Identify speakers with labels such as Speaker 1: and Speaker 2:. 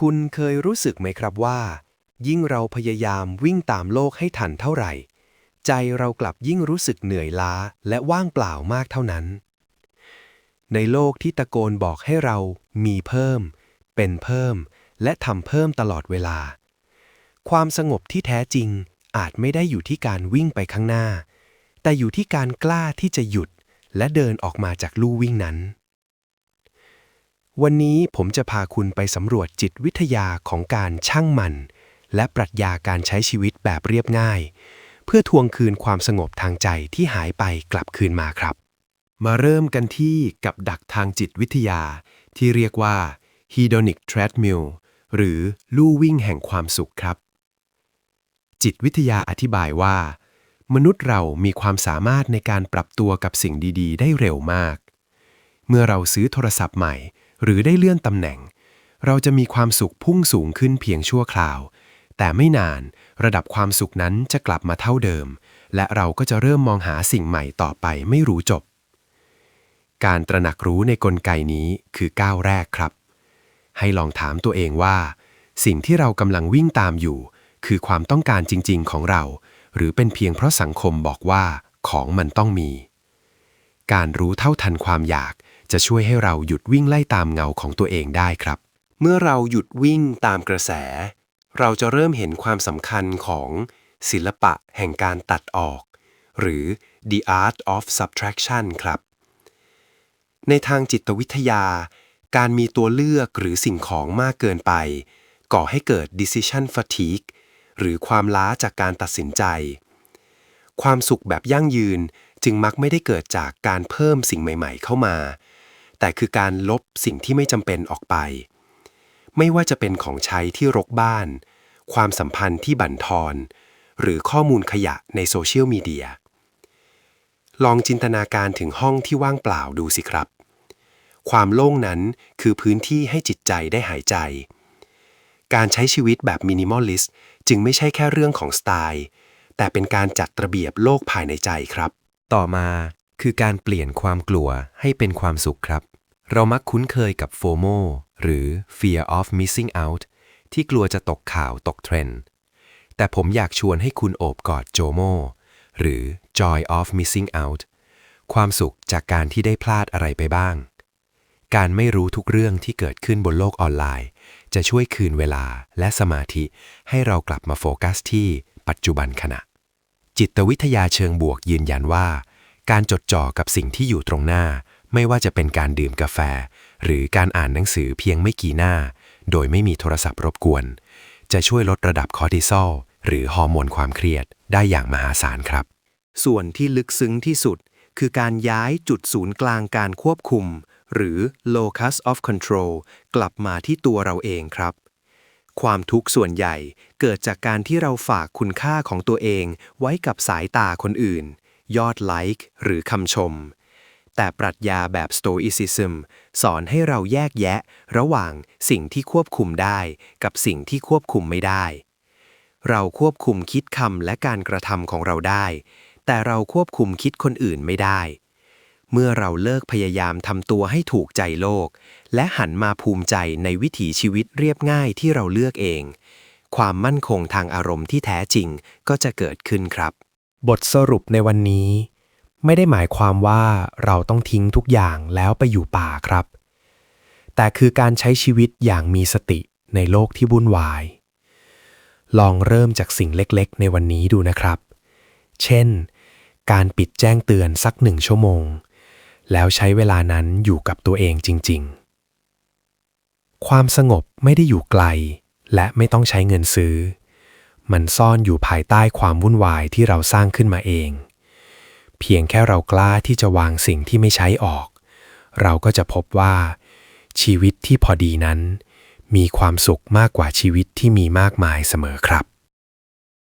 Speaker 1: คุณเคยรู้สึกไหมครับว่า ยิ่งเราพยายามวิ่งตามโลกให้ทันเท่าไหร่ ใจเรากลับยิ่งรู้สึกเหนื่อยล้าและว่างเปล่ามากเท่านั้น ในโลกที่ตะโกนบอกให้เรามีเพิ่ม เป็นเพิ่ม และทำเพิ่มตลอดเวลา ความสงบที่แท้จริงอาจไม่ได้อยู่ที่การวิ่งไปข้างหน้า แต่อยู่ที่การกล้าที่จะหยุดและเดินออกมาจากลู่วิ่งนั้น วันนี้ผมจะพาคุณไปสำรวจจิตวิทยาของการช่างมัน และปรัชญาการใช้ชีวิตแบบเรียบง่าย เพื่อทวงคืนความสงบทางใจที่หายไปกลับคืนมาครับ มาเริ่มกันที่กับดักทางจิตวิทยา ที่เรียกว่า hedonic treadmill หรือลู่วิ่งแห่งความสุขครับ จิตวิทยาอธิบายว่า มนุษย์เรามีความสามารถในการปรับตัวกับสิ่งดี ๆ ได้เร็วมาก เมื่อเราซื้อโทรศัพท์ใหม่ หรือได้เลื่อนตำแหน่ง เราจะมีความสุขพุ่งสูงขึ้นเพียงชั่วคราว แต่ไม่นานระดับความสุขนั้นจะกลับมาเท่าเดิม และเราก็จะเริ่มมองหาสิ่งใหม่ต่อไปไม่รู้จบ การตระหนักรู้ในกลไกนี้คือก้าวแรกครับ ให้ลองถามตัวเองว่า สิ่งที่เรากำลังวิ่งตามอยู่ คือความต้องการจริง ๆ ของเรา หรือเป็นเพียงเพราะสังคมบอกว่าของมันต้องมี การรู้เท่าทันความอยาก จะช่วยให้เราหยุดวิ่งไล่ตามเงาของตัวเองได้ครับ เมื่อเราหยุดวิ่งตามกระแส เราจะเริ่มเห็นความสำคัญของศิลปะแห่งการตัดออก หรือ the art of subtraction ครับ ในทางจิตวิทยา การมีตัวเลือกหรือสิ่งของมากเกินไป ก่อให้เกิด decision fatigue หรือความล้าจากการตัดสินใจ ความสุขแบบยั่งยืนจึงมักไม่ได้เกิดจากการเพิ่มสิ่งใหม่ ๆ เข้ามา แต่คือการลบสิ่งที่ไม่จำเป็นออกไป ไม่ว่าจะเป็นของใช้ที่รกบ้าน ความสัมพันธ์ที่บั่นทอนหรือข้อมูลขยะในโซเชียลมีเดีย ลองจินตนาการถึงห้องที่ว่างเปล่าดูสิครับ ความโล่งนั้นคือพื้นที่ให้จิตใจได้หายใจ การใช้ชีวิตแบบมินิมอลลิสต์จึงไม่ใช่แค่เรื่องของสไตล์ แต่เป็นการจัดระเบียบโลกภายในใจครับ ต่อมาคือการเปลี่ยนความกลัวให้เป็นความสุขครับ เรามักคุ้นเคยกับ FOMO หรือ Fear of Missing Out ที่กลัวจะตกข่าวตกเทรนด์แต่ผมอยากชวนให้คุณโอบกอดโจโมหรือ Joy of Missing Out ความสุขจากการที่ได้พลาดอะไรไปบ้าง การไม่รู้ทุกเรื่องที่เกิดขึ้นบนโลกออนไลน์ จะช่วยคืนเวลาและสมาธิให้เรากลับมาโฟกัสที่ปัจจุบันขณะ จิตวิทยาเชิงบวกยืนยันว่า การจดจ่อกับสิ่งที่อยู่ตรงหน้า ไม่ว่าจะเป็นการดื่มกาแฟ หรือการอ่านหนังสือเพียงไม่กี่หน้า โดยไม่มีโทรศัพท์รบกวน จะช่วยลดระดับคอร์ติซอลหรือฮอร์โมนความเครียดได้อย่างมหาศาลครับ ส่วนที่ลึกซึ้งที่สุด คือการย้ายจุดศูนย์กลางการควบคุม หรือ locus of control กลับมาที่ตัวเราเองครับ ความทุกข์ส่วนใหญ่เกิดจากการที่เราฝากคุณค่าของตัวเองไว้กับสายตาคนอื่น ยอดไลค์หรือคำชม แต่ปรัชญาแบบ Stoicism สอนให้เราแยกแยะ ระหว่างสิ่งที่ควบคุมได้ กับสิ่งที่ควบคุมไม่ได้ เราควบคุมคิดคำและการกระทำของเราได้ แต่เราควบคุมคิดคนอื่นไม่ได้ เมื่อเราเลิกพยายามทำตัวให้ถูกใจโลก และหันมาภูมิใจในวิถีชีวิตเรียบง่ายที่เราเลือกเอง ความมั่นคงทางอารมณ์ที่แท้จริงก็จะเกิดขึ้นครับ บทสรุปในวันนี้ ไม่ได้หมายความว่าเราต้องทิ้งทุกอย่างแล้วไปอยู่ป่าครับ แต่คือการใช้ชีวิตอย่างมีสติในโลกที่วุ่นวาย ลองเริ่มจากสิ่งเล็กๆ ในวันนี้ดูนะครับ เช่น การปิดแจ้งเตือนสักหนึ่งชั่วโมง แล้วใช้เวลานั้นอยู่กับตัวเองจริง ๆ ความสงบไม่ได้อยู่ไกล และไม่ต้องใช้เงินซื้อ มันซ่อนอยู่ภายใต้ความวุ่นวายที่เราสร้างขึ้นมาเอง เพียงแค่เรากล้าที่จะวางสิ่งที่ไม่ใช้ออก เราก็จะพบว่า ชีวิตที่พอดีนั้น มีความสุขมากกว่าชีวิตที่มีมากมายเสมอครับ